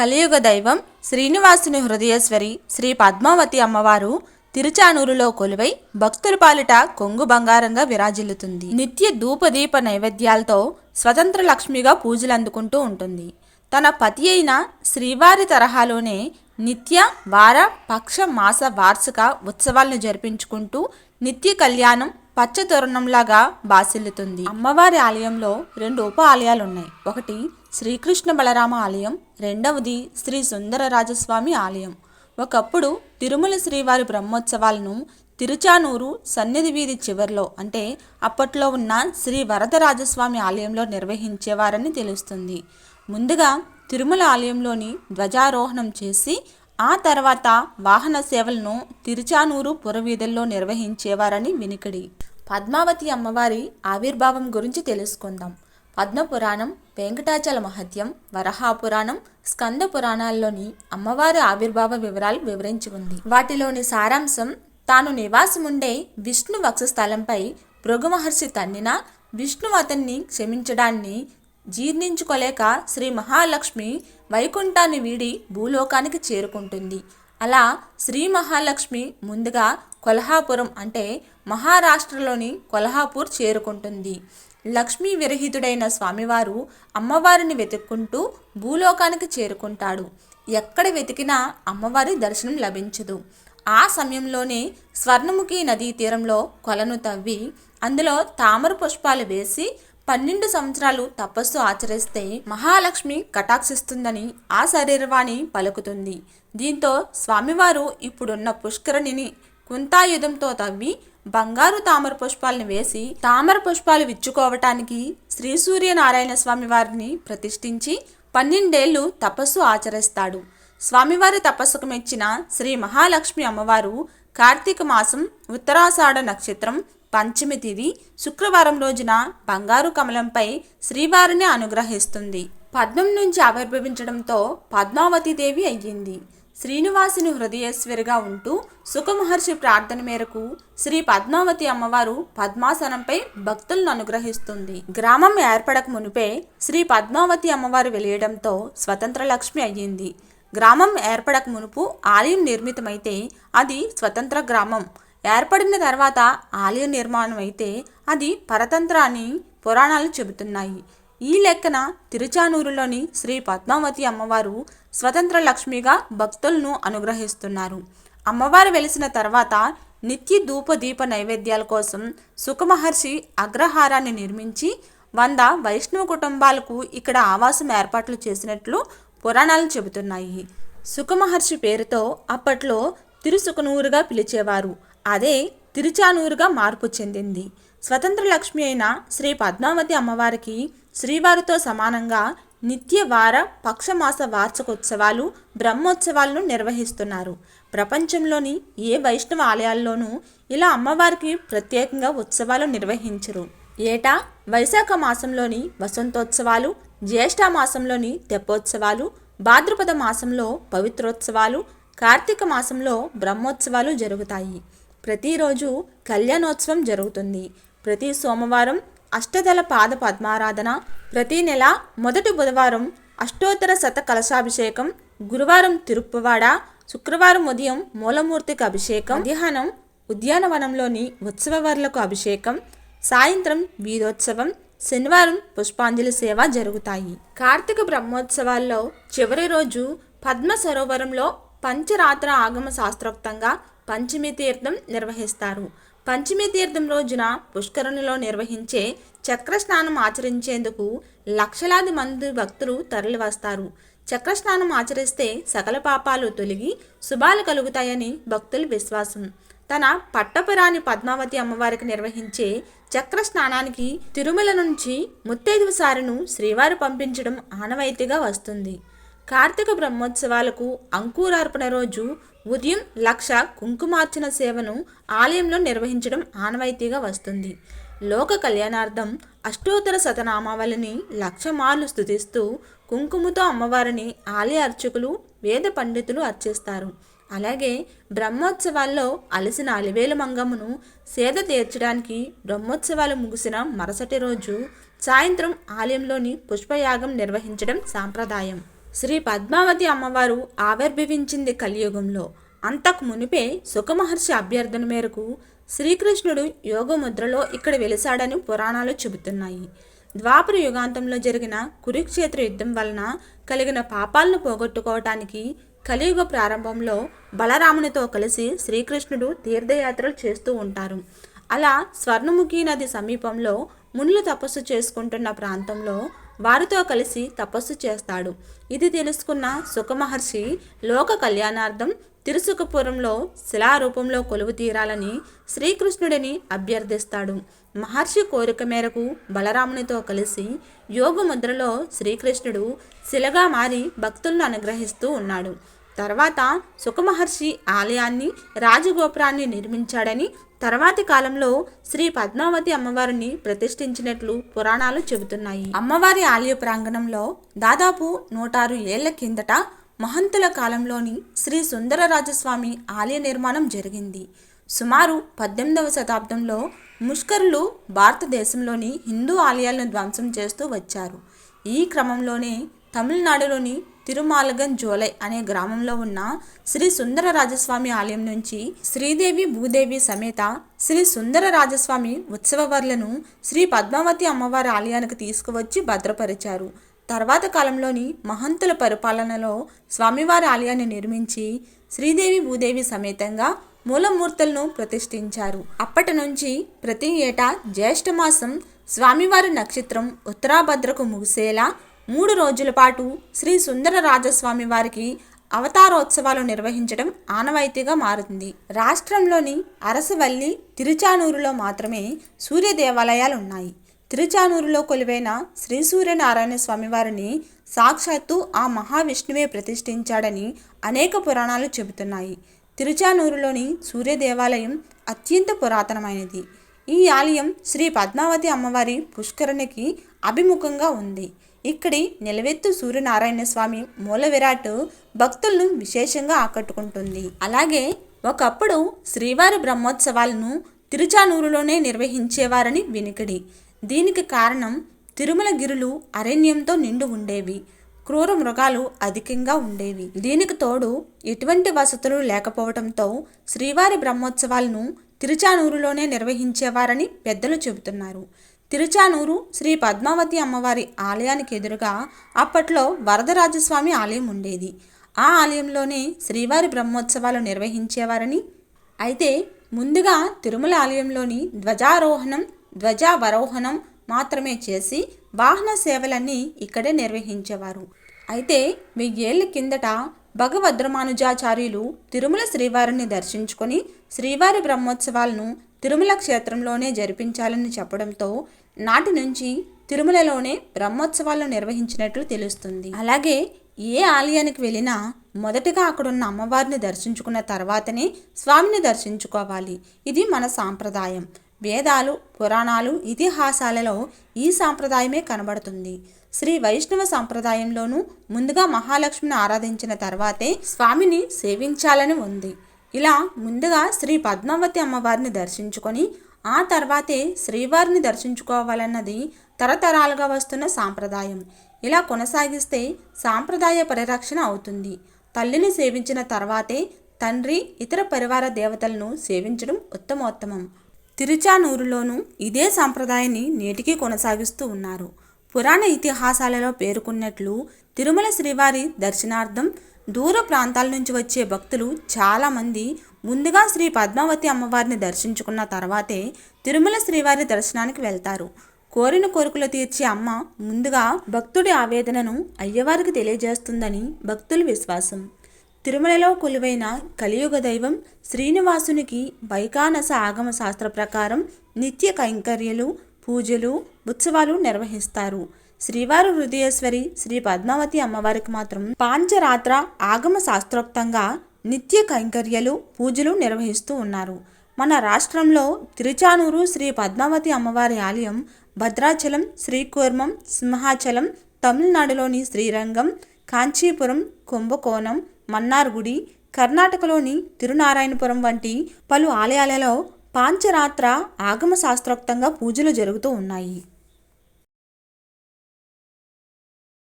కలియుగ దైవం శ్రీనివాసుని హృదయేశ్వరి శ్రీ పద్మావతి అమ్మవారు తిరుచానూరులో కొలువై భక్తుల పాలిట కొంగు బంగారంగా విరాజిల్లుతుంది. నిత్య ధూపదీప నైవేద్యాలతో స్వతంత్ర లక్ష్మిగా పూజలు అందుకుంటూ ఉంటుంది. తన పతి అయిన శ్రీవారి తరహాలోనే నిత్య వార పక్ష మాస వార్షిక ఉత్సవాలను జరిపించుకుంటూ నిత్య కళ్యాణం పచ్చ తోరణంలాగా బాసిల్లుతుంది. అమ్మవారి ఆలయంలో రెండు ఉప ఆలయాలు ఉన్నాయి ఒకటి శ్రీకృష్ణ బలరామ ఆలయం రెండవది శ్రీ సుందరరాజస్వామి ఆలయం. ఒకప్పుడు తిరుమల శ్రీవారి బ్రహ్మోత్సవాలను తిరుచానూరు సన్నిధి వీధి చివర్లో అంటే అప్పట్లో ఉన్న శ్రీ వరదరాజస్వామి ఆలయంలో నిర్వహించేవారని తెలుస్తుంది. ముందుగా తిరుమల ఆలయంలోని ధ్వజారోహణం చేసి ఆ తర్వాత వాహన సేవలను తిరుచానూరు పురవీధుల్లో నిర్వహించేవారని వినికిడి. పద్మావతి అమ్మవారి ఆవిర్భావం గురించి తెలుసుకుందాం. పద్మపురాణం వెంకటాచల మహత్యం వరహాపురాణం స్కంద పురాణాల్లోని అమ్మవారి ఆవిర్భావ వివరాలు వివరించి ఉంది వాటిలోని సారాంశం తాను నివాసముండే విష్ణు వక్షస్థలంపై భృగు మహర్షి తన్నిన విష్ణు అతన్ని క్షమించడాన్ని జీర్ణించుకోలేక శ్రీ మహాలక్ష్మి వైకుంఠాన్ని వీడి భూలోకానికి చేరుకుంటుంది. అలా శ్రీ మహాలక్ష్మి ముందుగా కొల్హాపురం అంటే మహారాష్ట్రలోని కొల్హాపూర్ చేరుకుంటుంది. లక్ష్మీ విరహితుడైన స్వామివారు అమ్మవారిని వెతుక్కుంటూ భూలోకానికి చేరుకుంటాడు. ఎక్కడ వెతికినా అమ్మవారి దర్శనం లభించదు. ఆ సమయంలోనే స్వర్ణముఖి నదీ తీరంలో కొలను తవ్వి అందులో తామర పుష్పాలు వేసి పన్నెండు సంవత్సరాలు తపస్సు ఆచరిస్తే మహాలక్ష్మి కటాక్షిస్తుందని ఆ శరీరవాణి పలుకుతుంది. దీంతో స్వామివారు ఇప్పుడున్న పుష్కరిణిని కుంతాయుధంతో తవ్వి బంగారు తామర పుష్పాలను వేసి తామర పుష్పాలు విచ్చుకోవటానికి శ్రీ సూర్యనారాయణ స్వామి వారిని ప్రతిష్ఠించి పన్నెండేళ్ళు తపస్సు ఆచరిస్తాడు. స్వామివారి తపస్సుకు మెచ్చిన శ్రీ మహాలక్ష్మి అమ్మవారు కార్తీక మాసం ఉత్తరాషాఢ నక్షత్రం పంచమి తిథి శుక్రవారం రోజున బంగారు కమలంపై శ్రీవారిని అనుగ్రహిస్తుంది. పద్మం నుంచి ఆవిర్భవించడంతో పద్మావతి దేవి అయ్యింది. శ్రీనివాసుని హృదయేశ్వరిగా ఉంటూ సుఖమహర్షి ప్రార్థన మేరకు శ్రీ పద్మావతి అమ్మవారు పద్మాసనంపై భక్తులను అనుగ్రహిస్తుంది. గ్రామం ఏర్పడక మునిపే శ్రీ పద్మావతి అమ్మవారు వెలియడంతో స్వతంత్ర లక్ష్మి అయ్యింది. గ్రామం ఏర్పడక మునుపు ఆలయం నిర్మితమైతే అది స్వతంత్ర గ్రామం. ఏర్పడిన తర్వాత ఆలయ నిర్మాణం అయితే అది పరతంత్ర అని పురాణాలు చెబుతున్నాయి. ఈ లెక్కన తిరుచానూరులోని శ్రీ పద్మావతి అమ్మవారు స్వతంత్ర లక్ష్మిగా భక్తులను అనుగ్రహిస్తున్నారు. అమ్మవారు వెలిసిన తర్వాత నిత్య ధూప దీప నైవేద్యాల కోసం సుఖమహర్షి అగ్రహారాన్ని నిర్మించి వంద వైష్ణవ కుటుంబాలకు ఇక్కడ ఆవాసం ఏర్పాట్లు చేసినట్లు పురాణాలు చెబుతున్నాయి. సుఖమహర్షి పేరుతో అప్పట్లో తిరుసుకనూరుగా పిలిచేవారు. అదే తిరుచానూరుగా మార్పు చెందింది. స్వతంత్ర లక్ష్మి అయిన శ్రీ పద్మావతి అమ్మవారికి శ్రీవారితో సమానంగా నిత్య వార పక్షమాస వార్షికోత్సవాలు బ్రహ్మోత్సవాలను నిర్వహిస్తున్నారు. ప్రపంచంలోని ఏ వైష్ణవ ఆలయాల్లోనూ ఇలా అమ్మవారికి ప్రత్యేకంగా ఉత్సవాలు నిర్వహించరు. ఏటా వైశాఖ మాసంలోని వసంతోత్సవాలు జ్యేష్ఠ మాసంలోని తెప్పోత్సవాలు భాద్రపద మాసంలో పవిత్రోత్సవాలు కార్తీక మాసంలో బ్రహ్మోత్సవాలు జరుగుతాయి. ప్రతిరోజు కళ్యాణోత్సవం జరుగుతుంది. ప్రతి సోమవారం అష్టదళ పాద పద్మారాధన ప్రతి నెల మొదటి బుధవారం అష్టోత్తర శత కలశాభిషేకం గురువారం తిరుప్పవాడ శుక్రవారం ఉదయం మూలమూర్తికి అభిషేకం మధ్యాహ్నం ఉద్యానవనంలోని ఉత్సవవర్లకు అభిషేకం సాయంత్రం వీరోత్సవం శనివారం పుష్పాంజలి సేవ జరుగుతాయి. కార్తీక బ్రహ్మోత్సవాల్లో చివరి రోజు పద్మ సరోవరంలో పంచరాత్ర ఆగమ శాస్త్రోక్తంగా పంచమి తీర్థం నిర్వహిస్తారు. పంచమి తీర్థం రోజున పుష్కరునిలో నిర్వహించే చక్ర స్నానం ఆచరించేందుకు లక్షలాది మంది భక్తులు తరలివస్తారు. చక్ర స్నానం ఆచరిస్తే సకల పాపాలు తొలగి శుభాలు కలుగుతాయని భక్తుల విశ్వాసం. తన పట్టపురాణి పద్మావతి అమ్మవారికి నిర్వహించే చక్ర స్నానానికి తిరుమల నుంచి ముత్తైదువసారును శ్రీవారు పంపించడం ఆనవాయితీగా వస్తుంది. కార్తీక బ్రహ్మోత్సవాలకు అంకురార్పణ రోజు ఉదయం లక్ష కుంకుమార్చన సేవను ఆలయంలో నిర్వహించడం ఆనవాయితీగా వస్తుంది. లోక కళ్యాణార్థం అష్టోత్తర శతనామావళిని లక్ష మార్లు స్థుతిస్తూ కుంకుమతో అమ్మవారిని ఆలయ అర్చకులు వేద పండితులు అర్చిస్తారు. అలాగే బ్రహ్మోత్సవాల్లో అలసిన అలివేలు మంగమ్మను సేద తీర్చడానికి బ్రహ్మోత్సవాలు ముగిసిన మరుసటి రోజు సాయంత్రం ఆలయంలోని పుష్పయాగం నిర్వహించడం సాంప్రదాయం. శ్రీ పద్మావతి అమ్మవారు ఆవిర్భవించింది కలియుగంలో. అంతకు మునిపే సుఖమహర్షి అభ్యర్థన మేరకు శ్రీకృష్ణుడు యోగముద్రలో ఇక్కడ వెలిశాడని పురాణాలు చెబుతున్నాయి. ద్వాపర యుగాంతంలో జరిగిన కురుక్షేత్ర యుద్ధం వలన కలిగిన పాపాలను పోగొట్టుకోవటానికి కలియుగ ప్రారంభంలో బలరామునితో కలిసి శ్రీకృష్ణుడు తీర్థయాత్రలు చేస్తూ ఉంటారు. అలా స్వర్ణముఖి నది సమీపంలో మునులు తపస్సు చేసుకుంటున్న ప్రాంతంలో వారితో కలిసి తపస్సు చేస్తాడు. ఇది తెలుసుకున్న సుఖమహర్షి లోక కళ్యాణార్థం తిరుసుకపురంలో శిలారూపంలో కొలువు తీరాలని శ్రీకృష్ణుడిని అభ్యర్థిస్తాడు. మహర్షి కోరిక మేరకు బలరామునితో కలిసి యోగముద్రలో శ్రీకృష్ణుడు శిలగా మారి భక్తులను అనుగ్రహిస్తూ ఉన్నాడు. తర్వాత సుఖమహర్షి ఆలయాన్ని రాజగోపురాన్ని నిర్మించాడని తర్వాతి కాలంలో శ్రీ పద్మావతి అమ్మవారిని ప్రతిష్ఠించినట్లు పురాణాలు చెబుతున్నాయి. అమ్మవారి ఆలయ ప్రాంగణంలో దాదాపు నూట ఆరు ఏళ్ళ కిందట మహంతుల కాలంలోని శ్రీ సుందరరాజస్వామి ఆలయ నిర్మాణం జరిగింది. సుమారు పద్దెనిమిదవ శతాబ్దంలో ముష్కరులు భారతదేశంలోని హిందూ ఆలయాలను ధ్వంసం చేస్తూ వచ్చారు. ఈ క్రమంలోనే తమిళనాడులోని తిరుమాలగన్ జోలై అనే గ్రామంలో ఉన్న శ్రీ సుందర రాజస్వామి ఆలయం నుంచి శ్రీదేవి భూదేవి సమేత శ్రీ సుందర రాజస్వామి ఉత్సవవర్లను శ్రీ పద్మావతి అమ్మవారి ఆలయానికి తీసుకువచ్చి భద్రపరిచారు. తర్వాత కాలంలోని మహంతుల పరిపాలనలో స్వామివారి ఆలయాన్ని నిర్మించి శ్రీదేవి భూదేవి సమేతంగా మూలమూర్తులను ప్రతిష్ఠించారు. అప్పటి నుంచి ప్రతి ఏటా జ్యేష్ఠమాసం స్వామివారి నక్షత్రం ఉత్తరాభద్రకు ముగిసేలా మూడు రోజుల పాటు శ్రీ సుందర రాజస్వామి వారికి అవతారోత్సవాలు నిర్వహించడం ఆనవాయితీగా మారుతుంది రాష్ట్రంలోని అరసవల్లి తిరుచానూరులో మాత్రమే సూర్య దేవాలయాలు ఉన్నాయి. తిరుచానూరులో కొలువైన శ్రీ సూర్యనారాయణ స్వామివారిని సాక్షాత్తు ఆ మహావిష్ణువే ప్రతిష్ఠించాడని అనేక పురాణాలు చెబుతున్నాయి. తిరుచానూరులోని సూర్య దేవాలయం అత్యంత పురాతనమైనది. ఈ ఆలయం శ్రీ పద్మావతి అమ్మవారి పుష్కరణికి అభిముఖంగా ఉంది. ఇక్కడి నిలవెత్తు సూర్యనారాయణ స్వామి మూల విరాట్ భక్తులను విశేషంగా ఆకట్టుకుంటుంది. అలాగే ఒకప్పుడు శ్రీవారి బ్రహ్మోత్సవాలను తిరుచానూరులోనే నిర్వహించేవారని వినికిడి. దీనికి కారణం తిరుమల గిరులు అరణ్యంతో నిండు ఉండేవి. క్రూర మృగాలు అధికంగా ఉండేవి. దీనికి తోడు ఎటువంటి వసతులు లేకపోవడంతో శ్రీవారి బ్రహ్మోత్సవాలను తిరుచానూరులోనే నిర్వహించేవారని పెద్దలు చెబుతున్నారు. తిరుచానూరు శ్రీ పద్మావతి అమ్మవారి ఆలయానికి ఎదురుగా అప్పట్లో వరదరాజస్వామి ఆలయం ఉండేది. ఆ ఆలయంలోనే శ్రీవారి బ్రహ్మోత్సవాలు నిర్వహించేవారని అయితే ముందుగా తిరుమల ఆలయంలోని ధ్వజారోహణం ధ్వజావరోహణం మాత్రమే చేసి వాహన సేవలన్నీ ఇక్కడే నిర్వహించేవారు. అయితే వెయ్యేళ్ళ కిందట భగవద్రమానుజాచార్యులు తిరుమల శ్రీవారిని దర్శించుకొని శ్రీవారి బ్రహ్మోత్సవాలను తిరుమల క్షేత్రంలోనే జరిపించాలని చెప్పడంతో నాటి నుంచి తిరుమలలోనే బ్రహ్మోత్సవాలను నిర్వహించినట్లు తెలుస్తుంది. అలాగే ఏ ఆలయానికి వెళ్ళినా మొదటగా అక్కడున్న అమ్మవారిని దర్శించుకున్న తర్వాతనే స్వామిని దర్శించుకోవాలి. ఇది మన సాంప్రదాయం. వేదాలు పురాణాలు ఇతిహాసాలలో ఈ సాంప్రదాయమే కనబడుతుంది. శ్రీ వైష్ణవ సాంప్రదాయంలోనూ ముందుగా మహాలక్ష్మిని ఆరాధించిన తర్వాతే స్వామిని సేవించాలని ఉంది. ఇలా ముందుగా శ్రీ పద్మావతి అమ్మవారిని దర్శించుకొని ఆ తర్వాతే శ్రీవారిని దర్శించుకోవాలన్నది తరతరాలుగా వస్తున్న సాంప్రదాయం. ఇలా కొనసాగిస్తే సాంప్రదాయ పరిరక్షణ అవుతుంది. తల్లిని సేవించిన తర్వాతే తండ్రి ఇతర పరివార దేవతలను సేవించడం ఉత్తమోత్తమం. తిరుచానూరులోనూ ఇదే సాంప్రదాయాన్ని నేటికీ కొనసాగిస్తూ ఉన్నారు. పురాణ ఇతిహాసాలలో పేర్కొన్నట్లు తిరుమల శ్రీవారి దర్శనార్థం దూర ప్రాంతాల నుంచి వచ్చే భక్తులు చాలామంది ముందుగా శ్రీ పద్మావతి అమ్మవారిని దర్శించుకున్న తర్వాతే తిరుమల శ్రీవారి దర్శనానికి వెళ్తారు. కోరిన కోరికలు తీర్చే అమ్మ ముందుగా భక్తుడి ఆవేదనను అయ్యవారికి తెలియజేస్తుందని భక్తుల విశ్వాసం. తిరుమలలో కొలువైన కలియుగ దైవం శ్రీనివాసునికి వైకానస ఆగమ శాస్త్ర ప్రకారం నిత్య కైంకర్యలు పూజలు ఉత్సవాలు నిర్వహిస్తారు. శ్రీవారు హృదయేశ్వరి శ్రీ పద్మావతి అమ్మవారికి మాత్రం పాంచరాత్ర ఆగమ శాస్త్రోక్తంగా నిత్య కైంకర్యలు పూజలు నిర్వహిస్తూ ఉన్నారు. మన రాష్ట్రంలో తిరుచానూరు శ్రీ పద్మావతి అమ్మవారి ఆలయం భద్రాచలం శ్రీకూర్మం సింహాచలం తమిళనాడులోని శ్రీరంగం కాంచీపురం కుంభకోణం మన్నార్గుడి కర్ణాటకలోని తిరునారాయణపురం వంటి పలు ఆలయాలలో పాంచరాత్ర ఆగమ శాస్త్రోక్తంగా పూజలు జరుగుతూ ఉన్నాయి.